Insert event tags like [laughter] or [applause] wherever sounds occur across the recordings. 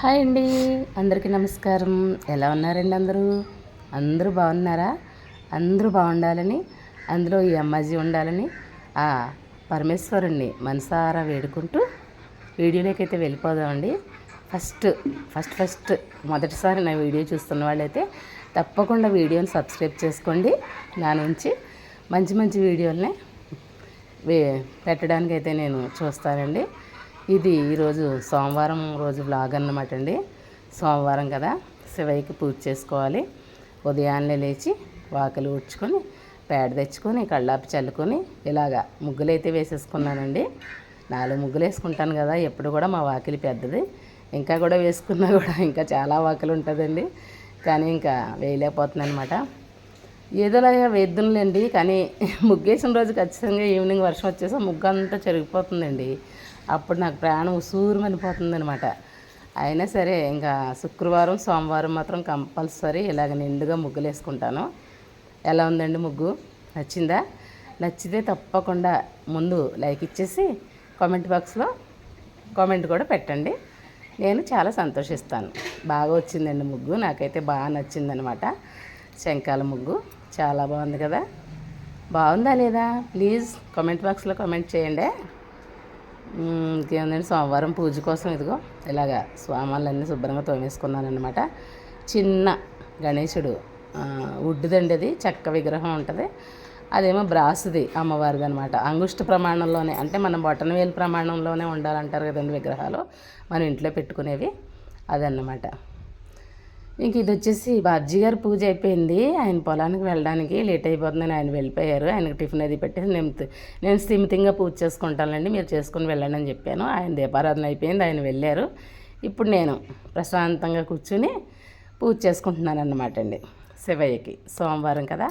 Hi అండి. అందరికీ నమస్కారం. ఎలా ఉన్నారండి అందరూ? అందరూ బాగున్నారా? అందరూ బాగుండాలని అందులో ఈ అమ్మాజీ ఉండాలని ఆ పరమేశ్వరుణ్ణి మనసారా వేడుకుంటూ వీడియోలోకి అయితే వెళ్ళిపోదామండి. ఫస్ట్ ఫస్ట్ ఫస్ట్ మొదటిసారి నా వీడియో చూస్తున్న వాళ్ళైతే తప్పకుండా వీడియోని సబ్స్క్రైబ్ చేసుకోండి. నా నుంచి మంచి మంచి వీడియోలని పెట్టడానికైతే పెట్టడానికి అయితే నేను చూస్తానండి. ఇది ఈరోజు సోమవారం రోజు బ్లాగ్ అన్నమాట అండి. సోమవారం కదా శివయ్యకి పూజ చేసుకోవాలి. ఉదయాన్నే లేచి వాకలు ఊడ్చుకొని పేడ తెచ్చుకొని కళ్ళాపి చల్లుకొని ఇలాగా ముగ్గులు అయితే వేసేసుకున్నానండి. నాలుగు ముగ్గులు వేసుకుంటాను కదా ఎప్పుడు కూడా మా వాకిలి పెద్దది. ఇంకా కూడా వేసుకున్నా కూడా ఇంకా చాలా వాకలు ఉంటుందండి. కానీ ఇంకా వేయలేకపోతున్నాను అనమాట ఏదోలాగా వేద్దునులేండి కానీ ముగ్గేసిన రోజు ఖచ్చితంగా ఈవినింగ్ వర్షం వచ్చేసి ముగ్గు అంతా చెరిగిపోతుందండి. అప్పుడు నాకు ప్రాణం ఉసూరుమనిపోతుంది అనమాట అయినా సరే ఇంకా శుక్రవారం సోమవారం మాత్రం కంపల్సరీ ఇలాగ నిండుగా ముగ్గులు వేసుకుంటాను ఎలా ఉందండి ముగ్గు? నచ్చిందా? నచ్చితే తప్పకుండా ముందు లైక్ ఇచ్చేసి కామెంట్ బాక్స్లో కామెంట్ కూడా పెట్టండి. నేను చాలా సంతోషిస్తాను. బాగా వచ్చిందండి ముగ్గు. నాకైతే బాగా నచ్చిందనమాట శంకాల ముగ్గు. చాలా బాగుంది కదా? బాగుందా లేదా? ప్లీజ్ కామెంట్ బాక్స్లో కామెంట్ చేయండి. ఇంకేముందండి? సోమవారం పూజ కోసం ఇదిగో ఇలాగా స్వామాలన్నీ శుభ్రంగా తోమేసుకున్నానమాట చిన్న గణేశుడు ఆ, అది. చెక్క విగ్రహం ఉంటుంది. అదేమో బ్రాసుది అమ్మవారిది అనమాట అంగుష్ట ప్రమాణంలోనే అంటే మనం బొటన వేలు ప్రమాణంలోనే ఉండాలంటారు కదండి విగ్రహాలు. మనం ఇంట్లో పెట్టుకునేవి అదన్నమాట. ఇంక ఇది వచ్చేసి బాబ్జీ గారు పూజ అయిపోయింది. ఆయన పొలానికి వెళ్ళడానికి లేట్ అయిపోతుందని ఆయన వెళ్ళిపోయారు. ఆయనకు టిఫిన్ అది పెట్టేసి నేను నేను స్థిమితంగా పూజ చేసుకుంటానండి మీరు చేసుకుని వెళ్ళండి అని చెప్పాను. ఆయన దీపారాధన అయిపోయింది ఆయన వెళ్ళారు. ఇప్పుడు నేను ప్రశాంతంగా కూర్చుని పూజ చేసుకుంటున్నాను అన్నమాట అండి. శివయ్యకి సోమవారం కదా.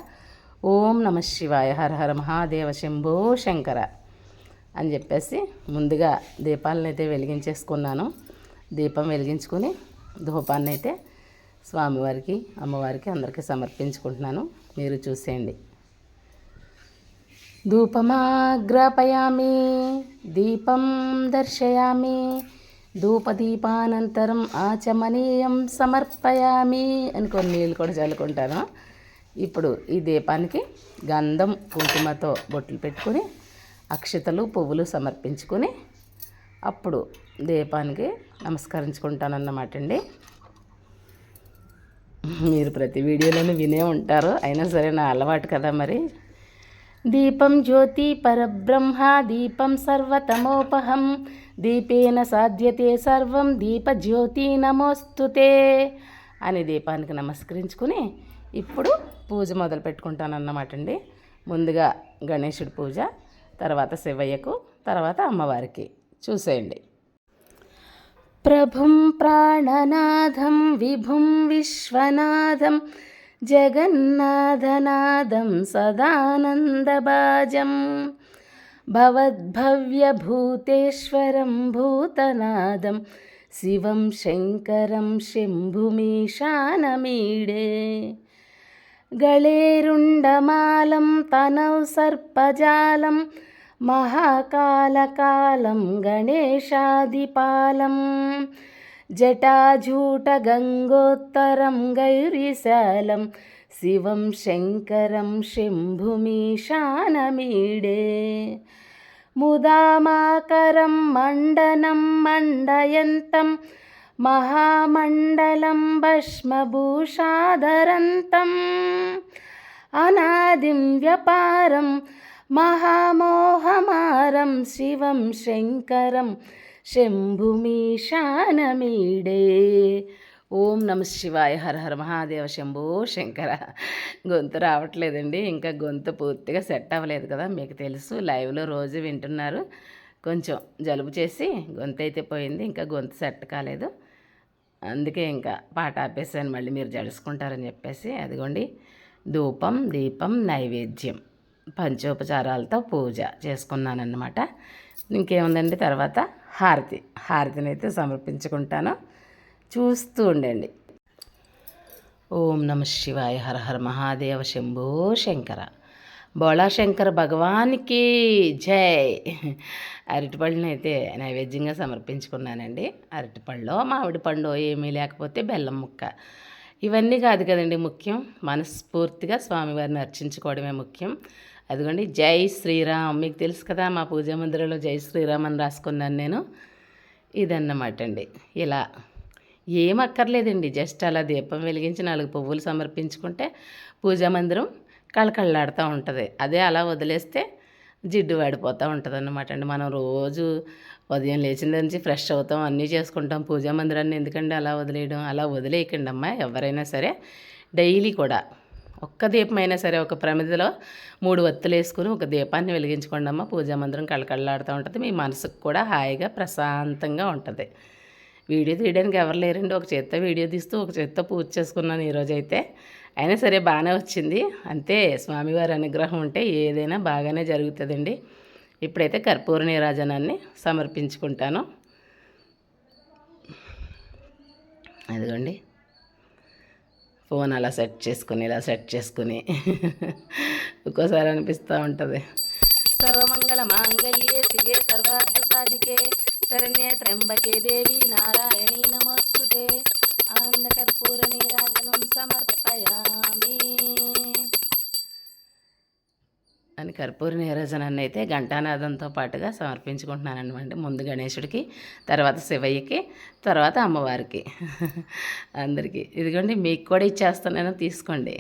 ఓం నమ శివాయ హర హర మహాదేవ శంభో శంకర అని చెప్పేసి ముందుగా దీపాలను అయితే వెలిగించేసుకున్నాను. దీపం వెలిగించుకొని ధూపాన్ని అయితే స్వామివారికి అమ్మవారికి అందరికీ సమర్పించుకుంటున్నాను. మీరు చూసేయండి. ధూపమాగ్రాపయామి దీపం దర్శయామి ధూపదీపానంతరం ఆచమనీయం సమర్పయామి అని కొన్ని నీళ్ళు కూడా చల్లుకుంటాను. ఇప్పుడు ఈ దీపానికి గంధం కుంకుమతో బొట్లు పెట్టుకొని అక్షతలు పువ్వులు సమర్పించుకొని అప్పుడు దీపానికి నమస్కరించుకుంటానన్నమాట అండి. మీరు ప్రతి వీడియోలోనూ వినే ఉంటారు. అయినా సరే నా అలవాటు కదా మరి. దీపం జ్యోతి పరబ్రహ్మ దీపం సర్వతమోపహం. దీపేన సాధ్యతే సర్వం దీప జ్యోతి నమోస్తుతే అని దీపానికి నమస్కరించుకుని ఇప్పుడు పూజ మొదలు పెట్టుకుంటానన్నమాట అండి. ముందుగా గణేశుడి పూజ తర్వాత శివయ్యకు తర్వాత అమ్మవారికి. చూసేయండి. प्रभुं प्राणनाथं विभुं विश्वनाथं जगन्नाथनादं सदानन्दबाजं भवद्भव्यभूतेश्वरं भूतनादं शिवं शङ्करं शम्भुमेशानमीडे। गळेरुण्डमालं तनौ सर्पजालं మహాకాలకాలం గణేశాదిపాలం. జటాజూటగంగోత్తరం గైరిశాలం. శివం శంకరం శంభుమీశానమీడే. ముదామాకరం మండనం మండయంతం. మహామండలం భస్మభూషాధరంతం. అనాదిం వ్యపారం మహామోహమారం శివం శంకరం శంభుమీశానమీడే. ఓం నమ శివాయ హర హర మహాదేవ శంభో శంకర. గొంతు రావట్లేదండి ఇంకా గొంతు పూర్తిగా సెట్ అవ్వలేదు కదా మీకు తెలుసు లైవ్లో రోజు వింటున్నారు. కొంచెం జలుబు చేసి గొంతు అయితే పోయింది ఇంకా గొంతు సెట్ కాలేదు. అందుకే ఇంకా పాట ఆపేసాను మళ్ళీ మీరు జడుచుకుంటారని చెప్పేసి. అదిగోండి ధూపం దీపం నైవేద్యం. పంచోపచారాలతో పూజ చేసుకున్నానన్నమాట. ఇంకేముందండి తర్వాత హారతి. హారతిని అయితే సమర్పించుకుంటాను. చూస్తూ ఉండండి. ఓం నమ శివాయ హర హర మహాదేవ శంభో శంకర. బోళాశంకర భగవానికి జై. అరటిపళ్ళని అయితే నైవేద్యంగా సమర్పించుకున్నానండి. అరటిపళ్ళు మామిడి పండు ఏమీ లేకపోతే బెల్లం ముక్క. ఇవన్నీ కాదు కదండి ముఖ్యం. మనస్ఫూర్తిగా స్వామివారిని అర్చించుకోవడమే ముఖ్యం. అదిగోండి జై శ్రీరామ్. మీకు తెలుసు కదా మా పూజా మందిరంలో జై శ్రీరామ్ అని రాసుకున్నాను నేను. ఇదన్నమాట అండి. ఇలా ఏం అక్కర్లేదండి జస్ట్ అలా దీపం వెలిగించి నాలుగు పువ్వులు సమర్పించుకుంటే పూజా మందిరం కళకళలాడుతూ ఉంటుంది. అదే అలా వదిలేస్తే జిడ్డు వాడిపోతూ ఉంటుంది అన్నమాట అండి. మనం రోజు ఉదయం లేచిన నుంచి ఫ్రెష్ అవుతాం అన్నీ చేసుకుంటాం. పూజా మందిరాన్ని ఎందుకండి అలా వదిలేయడం? అలా వదిలేయకండి అమ్మా ఎవరైనా సరే. డైలీ కూడా ఒక్క దీపమైనా సరే ఒక ప్రమిదిలో మూడు వత్తులు వేసుకుని ఒక దీపాన్ని వెలిగించుకోండి అమ్మ. పూజా మందిరం కళకళలాడుతూ ఉంటుంది. మీ మనసుకు కూడా హాయిగా ప్రశాంతంగా ఉంటుంది. వీడియో తీయడానికి ఎవరు లేరండి. ఒక చేత్తో వీడియో తీస్తూ ఒక చేత్తో పూజ చేసుకున్నాను ఈరోజు అయితే అయినా సరే బాగానే వచ్చింది. అంతే స్వామివారి అనుగ్రహం ఉంటే ఏదైనా బాగానే జరుగుతుందండి. ఇప్పుడైతే కర్పూర నీరాజనాన్ని సమర్పించుకుంటాను. అదిగోండి ఫోన్ అలా సెట్ చేసుకుని ఇలా సెట్ చేసుకుని [laughs] ఒక్కోసారి అనిపిస్తూ ఉంటుంది. సర్వమంగళ మాంగళ్యే శివే సర్వార్థ సాధికే. శరణ్యే త్ర్యంబకే దేవి నారాయణీ నమోస్తుతే. ఆనందకర్పూర నీరాజనం సమర్పయామి. అని కర్పూర నీరాజనాన్ని అయితే ఘంటానాదంతో పాటుగా సమర్పించుకుంటున్నానమాట ముందు గణేశుడికి తర్వాత శివయ్యకి తర్వాత అమ్మవారికి. అందరికీ. ఇదిగోండి మీకు కూడా ఇచ్చేస్తానని తీసుకోండి.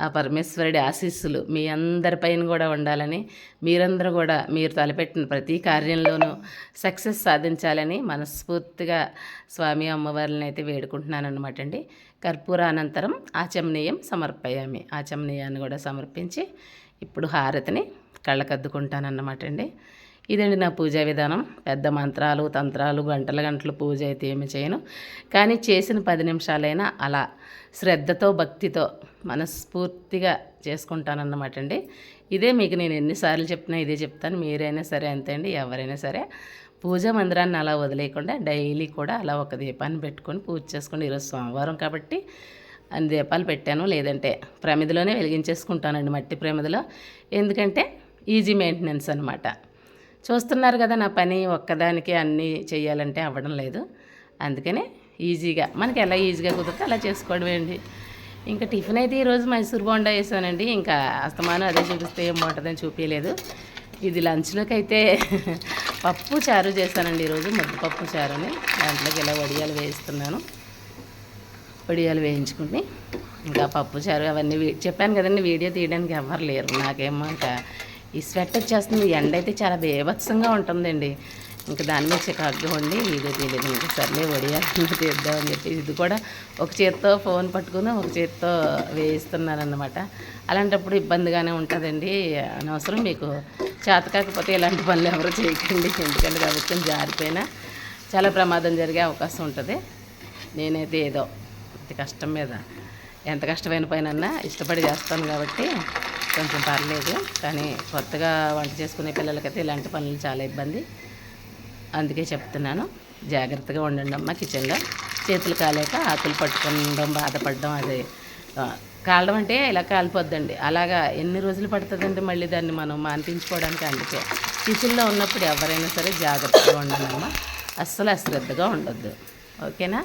ఆ పరమేశ్వరుడి ఆశీస్సులు మీ అందరిపైన కూడా ఉండాలని మీరందరూ కూడా మీరు తలపెట్టిన ప్రతి కార్యంలోనూ సక్సెస్ సాధించాలని మనస్ఫూర్తిగా స్వామి అమ్మవారిని అయితే వేడుకుంటున్నాను అనమాట అండి. కర్పూర అనంతరం ఆచమనీయం సమర్పయామి. ఆచమనీయాన్ని కూడా సమర్పించి ఇప్పుడు హారతిని కళ్ళకద్దుకుంటానన్నమాట అండి. ఇదండి నా పూజా విధానం. పెద్ద మంత్రాలు తంత్రాలు గంటల గంటలు పూజ అయితే ఏమి చేయను. కానీ చేసిన పది నిమిషాలైనా అలా శ్రద్ధతో భక్తితో మనస్ఫూర్తిగా చేసుకుంటానన్నమాట అండి. ఇదే మీకు నేను ఎన్నిసార్లు చెప్పినా ఇదే చెప్తాను. మీరైనా సరే అంతే అండి. ఎవరైనా సరే పూజా మందిరాన్ని అలా వదిలేయకుండా డైలీ కూడా అలా ఒక దీపాన్ని పెట్టుకొని పూజ చేసుకోండి ఈరోజు సోమవారం కాబట్టి అన్ని దీపాలు పెట్టాను. లేదంటే ప్రమిదిలోనే వెలిగించేసుకుంటానండి మట్టి ప్రమిదిలో. ఎందుకంటే ఈజీ మెయింటెనెన్స్ అనమాట చూస్తున్నారు కదా నా పని ఒక్కదానికి అన్నీ చేయాలంటే అవ్వడం లేదు. అందుకనే ఈజీగా మనకి ఎలా ఈజీగా కుదిరితే అలా చేసుకోవడమే అండి. ఇంకా టిఫిన్ అయితే ఈరోజు మైసూర్ బోండా వేసానండి. ఇంకా అస్తమానం అదే చూపిస్తే ఏం బాగుంటుందని చూపించలేదు ఇది లంచ్లోకి అయితే [laughs] పప్పు చారు చేశానండి ఈరోజు ముద్దపప్పు చారుని. దాంట్లోకి ఇలా వడియాలు వేస్తున్నాను వడియాలు వేయించుకుని ఇంకా పప్పు చారు అవన్నీ చెప్పాను కదండి వీడియో తీయడానికి ఎవరు లేరు. నాకేమో ఇంకా ఈ స్వెట్ వచ్చేస్తుంది. ఎండ అయితే చాలా బేభత్సంగా ఉంటుందండి. ఇంకా దాని మీద చికాకుగా ఉండి వీడియో తీయలేదు. ఇంకా సర్లే వడియాలు [laughs] తీద్దామని చెప్పి ఇది కూడా ఒక చేత్తో ఫోన్ పట్టుకుని ఒక చేత్తో వేయిస్తున్నానమాట అలాంటప్పుడు ఇబ్బందిగానే ఉంటుందండి. అనవసరం మీకు చేత కాకపోతే ఇలాంటి పనులు ఎవరు చేయకండి. ఎందుకంటే ప్రభుత్వం జారిపోయినా చాలా ప్రమాదం జరిగే అవకాశం ఉంటుంది. నేనైతే ఏదో ఇంత కష్టం మీద? ఎంత కష్టమైన పైన ఇష్టపడి చేస్తాను కాబట్టి కొంచెం పర్లేదు. కానీ కొత్తగా వంట చేసుకునే పిల్లలకైతే ఇలాంటి పనులు చాలా ఇబ్బంది. అందుకే చెప్తున్నాను జాగ్రత్తగా ఉండండి అమ్మ కిచెన్లో. చేతులు కాలేక ఆకులు పట్టుకోవడం బాధపడడం అది కాలడం అంటే ఇలా కాలిపోద్దండి. అలాగా ఎన్ని రోజులు పడుతుందండి మళ్ళీ దాన్ని మనం మాన్పించుకోవడానికి? అందుకే కిచెన్లో ఉన్నప్పుడు ఎవరైనా సరే జాగ్రత్తగా ఉండండి అస్సలు అశ్రద్ధగా ఉండొద్దు. ఓకేనా?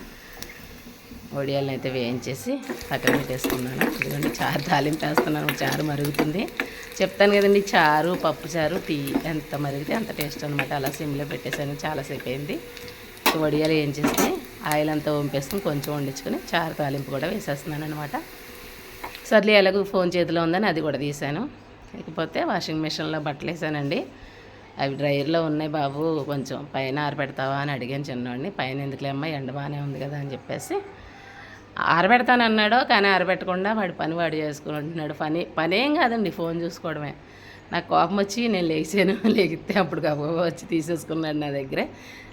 వడియాలను అయితే వేయించేసి పక్కన పెట్టేసుకున్నాను. ఎందుకంటే చారు తాలింపు వేస్తున్నాను. చారు మరుగుతుంది. చెప్తాను కదండి చారు పప్పు చారు టీ ఎంత మరిగితే అంత టేస్ట్ అనమాట అలా సిమ్లో పెట్టేసాను చాలాసేపు అయింది. వడియాలు వేయించేసి ఆయిల్ అంతా వంపేసుకుని కొంచెం వండించుకొని చారు తాలింపు కూడా వేసేస్తున్నాను అనమాట సర్లే ఎలాగో ఫోన్ చేతిలో ఉందని అది కూడా తీసాను ఇకపోతే వాషింగ్ మిషన్లో బట్టలు వేసానండి. అవి డ్రైయర్లో ఉన్నాయి బాబు. కొంచెం పైన ఆరబెడతావా అని అడిగాను చిన్నవాడిని పైన ఎందుకులే అమ్మ ఎండ బాగానే ఉంది కదా అని చెప్పేసి ఆరబెడతానన్నాడో కానీ ఆరబెట్టకుండా వాడి పని వాడు చేసుకుంటున్నాడు. పని పనేం కాదండి ఫోన్ చూసుకోవడమే. నాకు కోపం వచ్చి నేను లేచాను [laughs] లేగితే అప్పుడు గబగబా వచ్చి తీసేసుకున్నాడు నా దగ్గరే.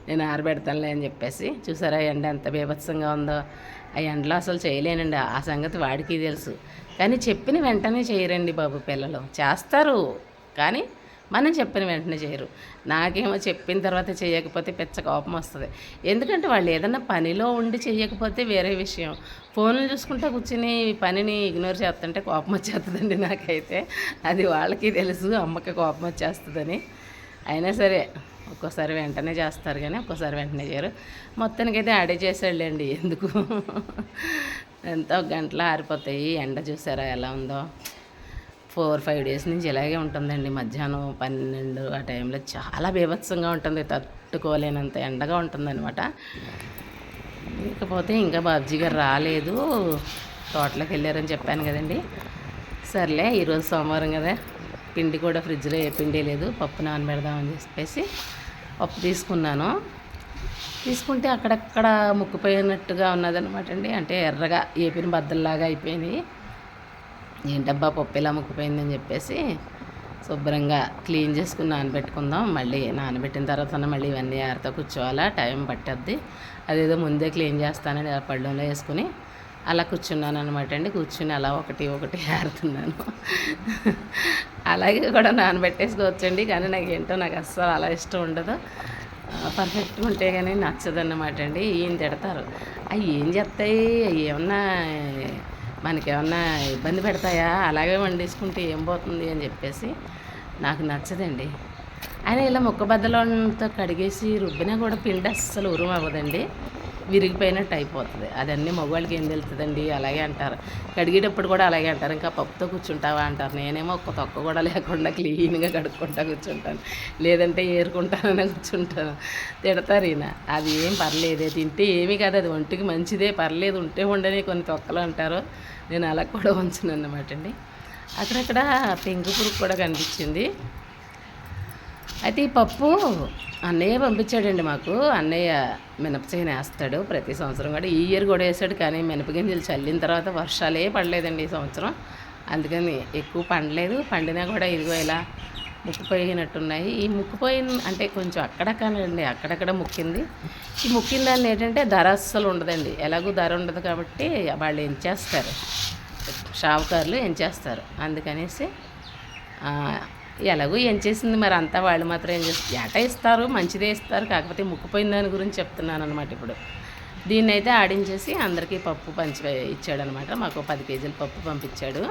నేను ఆరబెడతానులే అని చెప్పేసి చూసారా ఎండ ఎంత బీభత్సంగా ఉందో. ఆ ఎండలో అసలు చేయలేనండి ఆ సంగతి వాడికి తెలుసు. కానీ చెప్పిన వెంటనే చేయరండి బాబు పిల్లలు. చేస్తారు కానీ మనం చెప్పిన వెంటనే చేయరు. నాకేమో చెప్పిన తర్వాత చేయకపోతే పెచ్చ కోపం వస్తుంది. ఎందుకంటే వాళ్ళు ఏదన్నా పనిలో ఉండి చేయకపోతే వేరే విషయం. ఫోన్లు చూసుకుంటా కూర్చుని పనిని ఇగ్నోర్ చేస్తుంటే కోపం వచ్చేస్తుందండి నాకైతే. అది వాళ్ళకి తెలుసు అమ్మకి కోపం వచ్చేస్తుందని. అయినా సరే ఒక్కోసారి వెంటనే చేస్తారు కానీ ఒక్కోసారి వెంటనే చేయరు. మొత్తానికైతే ఆడే చేసాడులేండి ఎందుకు? ఎంతో గంటలు ఆరిపోతాయి. ఎండ చూసారా ఎలా ఉందో? ఫోర్ ఫైవ్ డేస్ నుంచి ఇలాగే ఉంటుందండి. మధ్యాహ్నం పన్నెండు ఆ టైంలో చాలా బీభత్సంగా ఉంటుంది. తట్టుకోలేనంత ఎండగా ఉంటుందన్నమాట. ఇకపోతే ఇంకా బాబ్జీ గారు రాలేదు. తోటలోకి వెళ్ళారని చెప్పాను కదండి. సర్లే ఈరోజు సోమవారం కదా. పిండి కూడా ఫ్రిడ్జ్లో ఏ పిండి లేదు. పప్పు నానబెడదామని చెప్పేసి పప్పు తీసుకున్నాను. తీసుకుంటే అక్కడక్కడ ముక్కుపోయినట్టుగా ఉన్నదనమాట అండి. అంటే ఎర్రగా ఏపిన బద్దల్లాగా అయిపోయినాయి. ఏంటబ్బా పప్పు ఇలా అమ్ముకుపోయిందని చెప్పేసి శుభ్రంగా క్లీన్ చేసుకుని నానబెట్టుకుందాం. మళ్ళీ నానబెట్టిన తర్వాత మళ్ళీ ఇవన్నీ ఆరితో కూర్చోవాలా? టైం పట్టద్ది. అదేదో ముందే క్లీన్ చేస్తానని ఆ వేసుకుని అలా కూర్చున్నాను అనమాట అండి. కూర్చుని అలా ఒకటి ఒకటి ఆరుతున్నాను. అలాగే కూడా నానబెట్టేసుకోవచ్చండి. కానీ నాకు ఏంటో నాకు అస్సలు అలా ఇష్టం ఉండదు. పర్ఫెక్ట్గా ఉంటే కానీ నచ్చదన్నమాట అండి. ఈయన తిడతారు? అవి ఏం చెప్తాయి అవి ఏమన్నా మనకేమన్నా ఇబ్బంది పెడతాయా? అలాగే వండేసుకుంటే ఏం పోతుంది అని చెప్పేసి నాకు నచ్చదండి. ఆయన ఇలా ముక్క బద్దలతో కడిగేసి రుబ్బినా కూడా పిండి అస్సలు ఉరుము అవ్వదండి విరిగిపోయినట్టు అయిపోతుంది. అదన్నీ మగవాళ్ళకి ఏం తెలుస్తుందండి? అలాగే అంటారు. కడిగేటప్పుడు కూడా అలాగే అంటారు. ఇంకా పప్పుతో కూర్చుంటావా అంటారు. నేనేమో ఒక్క తొక్క కూడా లేకుండా క్లీన్గా కడుక్కుంటా కూర్చుంటాను. లేదంటే ఏరుకుంటానని కూర్చుంటాను. తిడతారు ఈయన. అది ఏం పర్లేదే. తింటే ఏమీ కాదు. అది ఒంటికి మంచిదే. పర్లేదు. ఉంటే ఉండని కొన్ని తొక్కలు అంటారు. నేను అలా కూడా ఉంచను అన్నమాట అండి. అక్కడక్కడ పెంకు పురుగు కూడా కనిపించింది. అయితే ఈ పప్పు అన్నయ్య పంపించాడండి మాకు. అన్నయ్య మినపచేను వేస్తాడు ప్రతి సంవత్సరం కూడా. ఈ ఇయర్ కూడా వేసాడు కానీ మినపగింజలు చల్లిన తర్వాత వర్షాలే పడలేదండి ఈ సంవత్సరం. అందుకని ఎక్కువ పండలేదు. పండినా కూడా ఇదిగో ఇలా ముక్కుపోయినట్టున్నాయి ఈ ముక్కుపోయిన అంటే కొంచెం అక్కడక్కడండి అక్కడక్కడ ముక్కింది. ఈ ముక్కిన దాన్ని ఏంటంటే ధర అస్సలు ఉండదండి. ఎలాగో ధర ఉండదు కాబట్టి వాళ్ళు ఏం చేస్తారు? షావుకారులు ఏం చేస్తారు? అందుకనేసి ఎలాగో ఏం చేసింది మరి అంతా వాళ్ళు మాత్రం ఏం చేస్తారు ఏట ఇస్తారు మంచిదే ఇస్తారు కాకపోతే ముక్కుపోయిన దాని గురించి చెప్తున్నాను అనమాట ఇప్పుడు. దీన్ని అయితే ఆడించేసి అందరికీ పప్పు పంచి ఇచ్చాడనమాట మాకు పది కేజీల పప్పు పంపించాడు.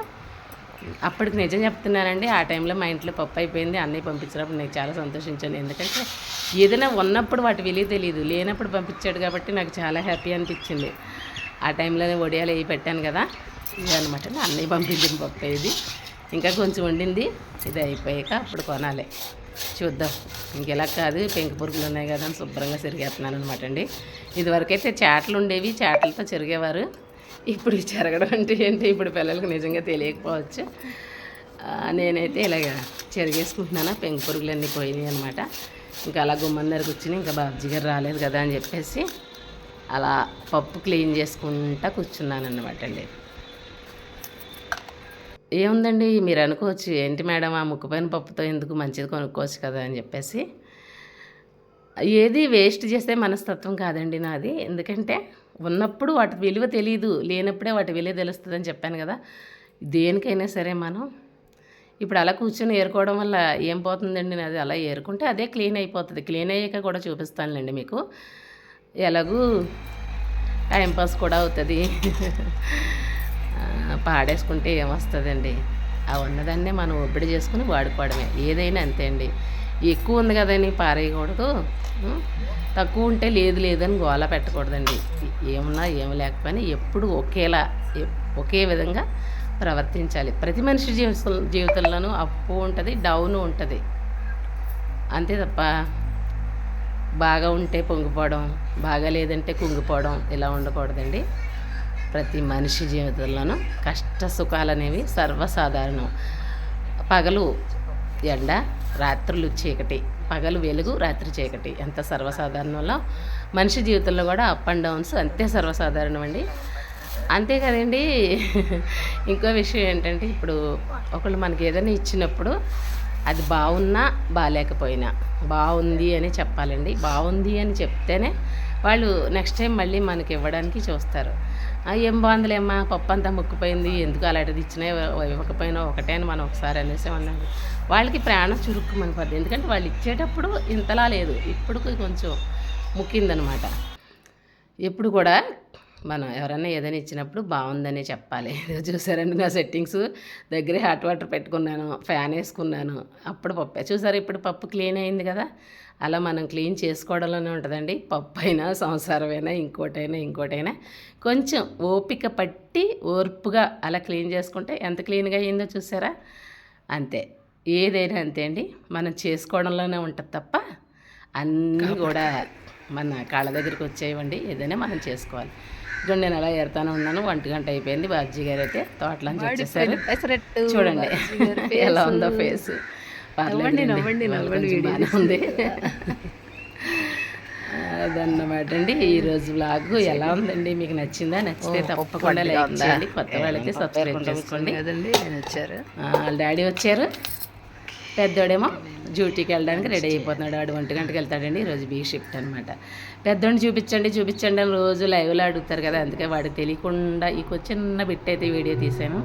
అప్పటికి నిజం చెప్తున్నానండి ఆ టైంలో మా ఇంట్లో పప్పు అయిపోయింది అన్నయ్య పంపించినప్పుడు నేను చాలా సంతోషించాను. ఎందుకంటే ఏదైనా ఉన్నప్పుడు వాటి విలువ తెలియదు లేనప్పుడు పంపించాడు కాబట్టి నాకు చాలా హ్యాపీ అనిపించింది. ఆ టైంలోనే వడియాలు వేయి పెట్టాను కదా ఇదనమాట అన్నయ్య పంపించిన పప్పు ఇది. ఇంకా కొంచెం వండింది. ఇది అయిపోయాక అప్పుడు కొనాలి. చూద్దాం. ఇంకెలా కాదు పెంకు పురుగులు ఉన్నాయి కదా అని శుభ్రంగా చెరిగేస్తున్నాను అనమాట అండి. ఇదివరకైతే చాటలు ఉండేవి చాటలతో చెరిగేవారు. ఇప్పుడు చెరగడం అంటే ఏంటి? ఇప్పుడు పిల్లలకు నిజంగా తెలియకపోవచ్చు. నేనైతే ఇలాగ చెరిగేసుకుంటున్నాను. పెంకు పురుగులు అన్నీ పోయినాయి అనమాట ఇంకా అలా గుమ్మం దగ్గరకు కూర్చుని ఇంకా బాబ్జీ గారు రాలేదు కదా అని చెప్పేసి అలా పప్పు క్లీన్ చేసుకుంటా కూర్చున్నాను అనమాట అండి. ఏముందండి? మీరు అనుకోవచ్చు ఏంటి మేడం ఆ ముక్కుపైన పప్పుతో ఎందుకు మంచిది కొనుక్కోవచ్చు కదా? అని చెప్పేసి. ఏది వేస్ట్ చేస్తే మనస్తత్వం కాదండి నాది. ఎందుకంటే ఉన్నప్పుడు వాటి విలువ తెలియదు లేనప్పుడే వాటి విలువ తెలుస్తుందని చెప్పాను కదా. దేనికైనా సరే మనం ఇప్పుడు అలా కూర్చొని ఏరుకోవడం వల్ల ఏం పోతుందండి నాది? అలా ఏరుకుంటే అదే క్లీన్ అయిపోతుంది. క్లీన్ అయ్యాక కూడా చూపిస్తానులేండి మీకు. ఎలాగూ టైంపాస్ కూడా అవుతుంది. పాడేసుకుంటే ఏమొస్తుందండి? ఆ ఉన్నదాన్నే మనం ఒబ్బడి చేసుకుని వాడుకోవడమే. ఏదైనా అంతే అండి. ఎక్కువ ఉంది కదని పారేయకూడదు. తక్కువ ఉంటే లేదు లేదని గోల పెట్టకూడదండి. ఏమున్నా ఏమి లేకపోయినా ఎప్పుడు ఒకేలా ఒకే విధంగా ప్రవర్తించాలి. ప్రతి మనిషి జీవిత జీవితంలోనూ అప్పు ఉంటుంది డౌన్ ఉంటుంది. అంతే తప్ప బాగా ఉంటే పొంగిపోవడం బాగా లేదంటే కుంగిపోవడం ఇలా ఉండకూడదండి. ప్రతి మనిషి జీవితంలోనూ కష్ట సుఖాలు అనేవి సర్వసాధారణం. పగలు ఎండ రాత్రులు చీకటి. పగలు వెలుగు రాత్రి చీకటి. ఎంత సర్వసాధారణంలో? మనిషి జీవితంలో కూడా అప్ అండ్ డౌన్స్ అంతే సర్వసాధారణం అండి అంతే కదండి ఇంకో విషయం ఏంటంటే ఇప్పుడు ఒకళ్ళు మనకి ఏదైనా ఇచ్చినప్పుడు అది బాగున్నా బాగాలేకపోయినా బాగుంది అని చెప్పాలండి. బాగుంది అని చెప్తేనే వాళ్ళు నెక్స్ట్ టైం మళ్ళీ మనకి ఇవ్వడానికి చూస్తారు. ఏం బాగుందిలేమ్మా పప్పు అంతా ముక్కిపోయింది ఎందుకు అలాంటిది ఇచ్చినా ఇవ్వకపోయినా ఒకటే అని మనం ఒకసారి అనేసి అన్నాడు వాళ్ళకి ప్రాణం చురుక్కుమని పడుతుంది ఎందుకంటే వాళ్ళు ఇచ్చేటప్పుడు ఇంతలా లేదు. ఇప్పుడు కొంచెం ముక్కిందనమాట. ఎప్పుడు కూడా మనం ఎవరైనా ఏదైనా ఇచ్చినప్పుడు బాగుందనే చెప్పాలి. [laughs] చూసారండి నా సెట్టింగ్స్ దగ్గరే హాట్ వాటర్ పెట్టుకున్నాను ఫ్యాన్ వేసుకున్నాను అప్పుడు పప్పు. చూసారు ఇప్పుడు పప్పు క్లీన్ అయింది కదా? అలా మనం క్లీన్ చేసుకోవడంలోనే ఉంటుందండి. పప్పు అయినా సంసారమైనా ఇంకోటైనా ఇంకోటైనా. కొంచెం ఓపిక పట్టి ఓర్పుగా అలా క్లీన్ చేసుకుంటే ఎంత క్లీన్గా అయ్యిందో చూసారా? అంతే. ఏదైనా అంతే అండి. మనం చేసుకోవడంలోనే ఉంటుంది తప్ప అన్నీ కూడా మన కాళ్ళ దగ్గరికి వచ్చేయండి ఏదైనా మనం చేసుకోవాలి. చూడండి నేను అలా ఎడతానే ఉన్నాను. ఒంటి గంట అయిపోయింది. బాబ్జీ గారు అయితే తోటలోంచి వచ్చేసారు. పెసరట్టు చూడండి [laughs] ఎలా ఉందో ఫేస్ నవ్వండి, నవ్వండి, నవ్వండి, వీడియో. ఉంది. అదన్నమాట అండి ఈ రోజు వ్లాగ్ ఎలా ఉందండి? మీకు నచ్చిందా? నచ్చితే తప్పకుండా లైక్ చేయండి. కొత్త వాళ్ళైతే సబ్స్క్రైబ్ చేసుకోండి. డాడీ వచ్చారు. పెద్దోడేమో డ్యూటీకి వెళ్ళడానికి రెడీ అయిపోతున్నాడు. వాడు ఒంటి గంటకి వెళ్తాడండి. ఈరోజు బీ షిఫ్ట్ అనమాట పెద్దోడిని చూపించండి చూపించండి. అని రోజు లైవ్లో అడుగుతారు కదా అందుకే వాడికి తెలియకుండా ఈ చిన్న బిట్ అయితే వీడియో తీసాను.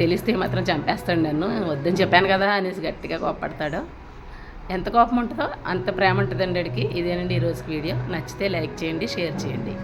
తెలిస్తే మాత్రం చంపేస్తాడు నన్ను. వద్దని చెప్పాను కదా అనేసి గట్టిగా కోపడతాడు ఎంత కోపం ఉంటుందో అంత ప్రేమ ఉంటుందండి అడిగి ఇదేనండి ఈరోజుకి వీడియో. నచ్చితే లైక్ చేయండి షేర్ చేయండి.